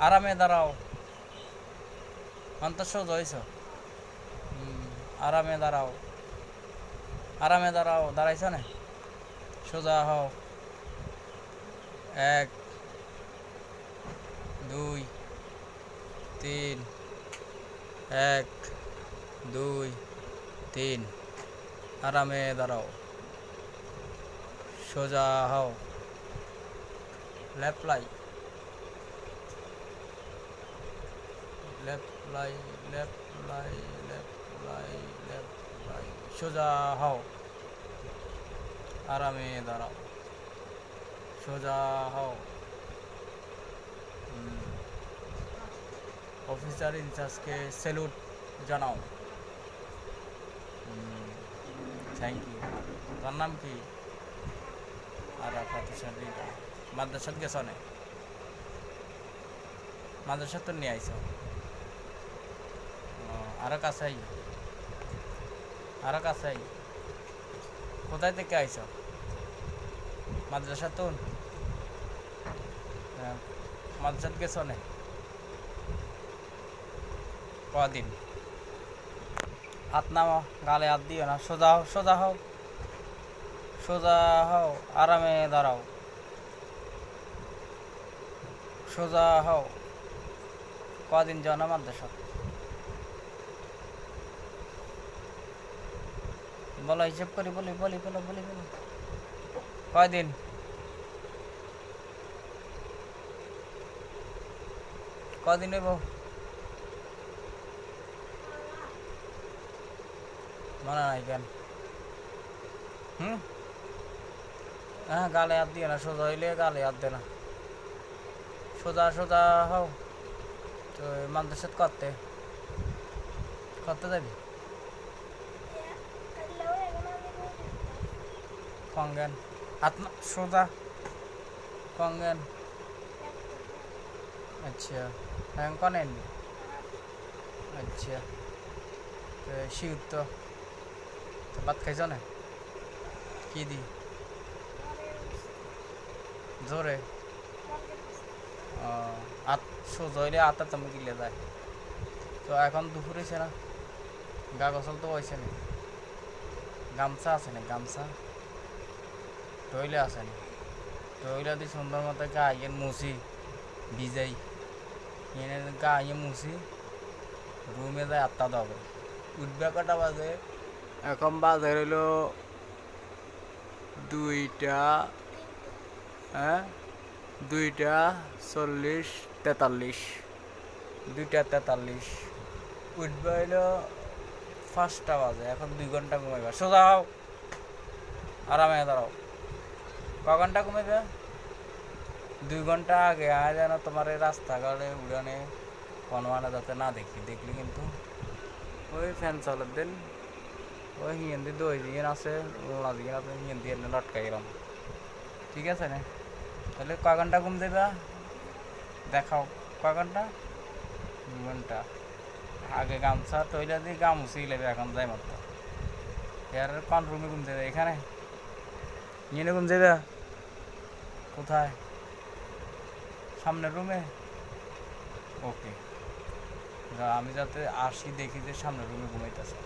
আরামে দাঁড়াও। সোজা হয়েছ আরামে দাঁড়াও। আরামে দাঁড়াও, দাঁড়াইছ না? সোজা হও। এক, দুই, তিন, এক, দুই, তিন। আরামে দাঁড়াও। সোজা হও। লেফট লেফট, লাই লেফট লাই লেফট লাই লেফট, লাই। সোজা হও। আরামে দাঁড়াও। সোজা হও। অফিসার ইনচার্জকে স্যালুট জানাও। থ্যাংক ইউ তার নাম কি? আরাফাত হোসেন মাদ্রাসাত গেছ নে? মাদ্রাসাত তো নিয়ে আইস আরও কাছে আই আরও কাছে আই কোথায় থেকে আইস মাদ্রাসা তুন মাদ্রাসাত গেছ নে? কদিন? হাত নামো গালে হাত দিও না, সোজা হও সোজা হও। সোজা হও, আরামে দাঁড়াও। সোজা হও। কদিন যাও না মাদ্রাসা বলো, হিসেব করি বলি বলি, বলো, বলি বলি। কয়দিন? কদিন হইব? মনে নাই কেন? হুম? হ্যাঁ গালে হাত দিয়ে না, সোজা হইলে গালে হাত দে না। সোজা সোজা হও। তো মাদ্রাসাত করতে? করতে যাবি? কঙ্গেন। হাত সোজা। কঙ্গেন। আচ্ছা হ্যাঁ কনেন আচ্ছা তো শিউর তো ভাত খাইছ না? কি দি? জোরে। আত সোজা হইলে আতা তুমি গিলে যায়। তো এখন দুপুর হয়েছে না? গা গছল তো হয়েছে না? গামছা আছে না? গামছা? টইলে আছে না দি সুন্দর মতো গা ইয়ে মুছি, ভিজাই। এনে গা ইয়ে মুছি, রুমে যায় আটটা দেবে উঠবে কটা বাজে? এখন বাজে হইল দুইটা হ্যাঁ? দুইটা চল্লিশ তেতাল্লিশ। দুইটা তেতাল্লিশ। উঠবে হইল পাঁচটা বাজে, এখন দুই ঘণ্টা ঘুমাইবা। সোজা হও। আরামে দাঁড়াও। ক ঘণ্টা ঘুমাইবে দুই ঘণ্টা আগে আয় যেন তোমার এই রাস্তাঘাটে উড়ানে কনওয়ানা যাতে না দেখি, দেখলি কিন্তু। ওই ফ্যান চালার দিন, ওই হিন্দি দই দিন আছে ওলা দিন আছে, হিন্দি এনে লটকাই গেলাম ঠিক আছে না? তাহলে ক ঘণ্টা ঘুম দেবা? দেখাও ক ঘণ্টা দু ঘণ্টা আগে গামছা তৈলা দিয়ে গামুছি লেবে এখন যাই মাত্র। এর কোন রুমে ঘুম দেবে? এখানে? নিয়ে ঘুম দেবে? কোথায়? সামনের রুমে ওকে আমি যাতে আসি দেখি যে সামনের রুমে ঘুমাইতেছে।